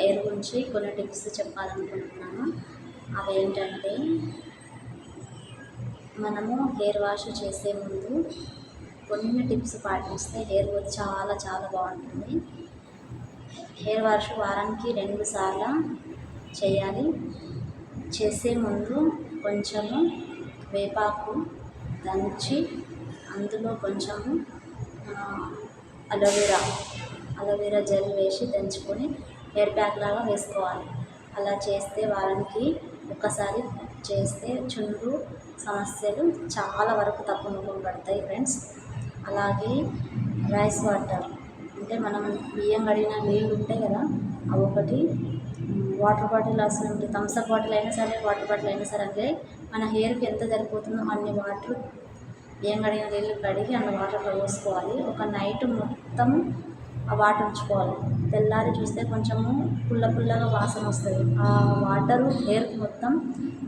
Hair గురించి కొన్ని tips చెప్పాలనుకుంటున్నాను. అవి ఏంటంటే మనము హెయిర్ వాష్ చేసే ముందు కొన్ని టిప్స్ పాటిస్తే హెయిర్ గ్రోత్ చాలా చాలా బాగుంటుంది. హెయిర్ వాష్ వారానికి రెండు సార్లు చేయాలి. చేసే ముందు కొంచెము వేపాకు దంచి అందులో కొంచెము అలోవెరా అలోవెరా జెల్ వేసి దంచుకొని హెయిర్ ప్యాక్ లాగా వేసుకోవాలి. అలా చేస్తే వారానికి ఒక్కసారి చేస్తే చుండ్రు సమస్యలు చాలా వరకు తక్కువ పడతాయి ఫ్రెండ్స్. అలాగే రైస్ వాటర్ అంటే మనం బియ్యం కడిగిన నీళ్ళు ఉంటాయి కదా అవి ఒకటి. వాటర్ బాటిల్ అసలు థమ్స్అప్ బాటిల్ అయినా సరే వాటర్ బాటిల్ అయినా సరే అంటే మన హెయిర్కి ఎంత సరిపోతుందో అన్ని వాటర్ బియ్యం కడిగిన నీళ్ళు కడిగి అన్ని వాటర్లో పోసుకోవాలి. ఒక నైట్ మొత్తం వాటర్ ఉంచుకోవాలి. తెల్లారి చూస్తే కొంచెము పుల్ల పుల్లగా వాసన వస్తుంది. ఆ వాటరు హెయిర్ మొత్తం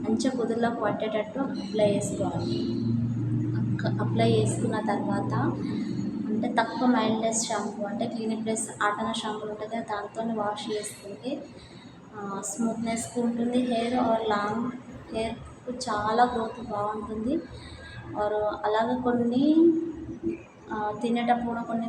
మంచిగా కుదుర్లోకి పట్టేటట్టు అప్లై చేసుకోవాలి. అప్లై చేసుకున్న తర్వాత అంటే తక్కువ మైల్డ్నెస్ షాంపూ అంటే క్లినిక్ ప్లస్ ఆటన షాంపూ ఉంటుంది దాంతో వాష్ చేసుకుంటే స్మూత్నెస్ ఉంటుంది. హెయిర్ ఆర్ లాంగ్ హెయిర్ చాలా గ్రోత్ బాగుంటుంది. ఆర్ అలాగే కొన్ని తినేటప్పుడు కూడా కొన్ని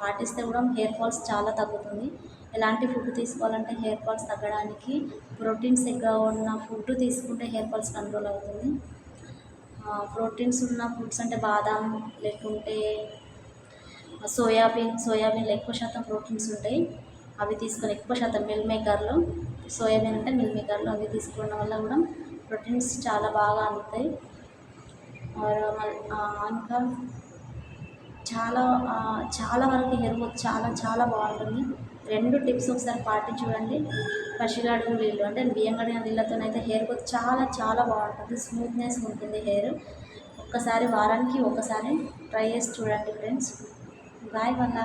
పాటిస్తే కూడా హెయిర్ ఫాల్స్ చాలా తగ్గుతుంది. ఎలాంటి ఫుడ్ తీసుకోవాలంటే హెయిర్ ఫాల్స్ తగ్గడానికి ప్రోటీన్స్ ఎక్కువ ఉన్న ఫుడ్ తీసుకుంటే హెయిర్ ఫాల్స్ కంట్రోల్ అవుతుంది. ప్రోటీన్స్ ఉన్న ఫుడ్స్ అంటే బాదాం లేకుంటే సోయాబీన్ సోయాబీన్లో ఎక్కువ శాతం ప్రోటీన్స్ ఉంటాయి. అవి తీసుకొని ఎక్కువ శాతం మిల్ మేకర్లు సోయాబీన్ అంటే మిల్ మేకర్లు అవి తీసుకోవడం వల్ల కూడా ప్రోటీన్స్ చాలా బాగా అందుతాయి. ఇంకా చాలా చాలా వరకు హెయిర్ గ్రోత్ చాలా చాలా బాగుంటుంది. రెండు టిప్స్ ఒకసారి పాటి చూడండి. పసిగాడు నీళ్ళు అంటే బియ్యం కడిగిన నీళ్ళతోనైతే హెయిర్ గ్రోత్ చాలా చాలా బాగుంటుంది. స్మూత్నెస్ ఉంటుంది హెయిర్. ఒక్కసారి వారానికి ఒకసారి ట్రై చేసి చూడండి ఫ్రెండ్స్. బాయ్ వల్ల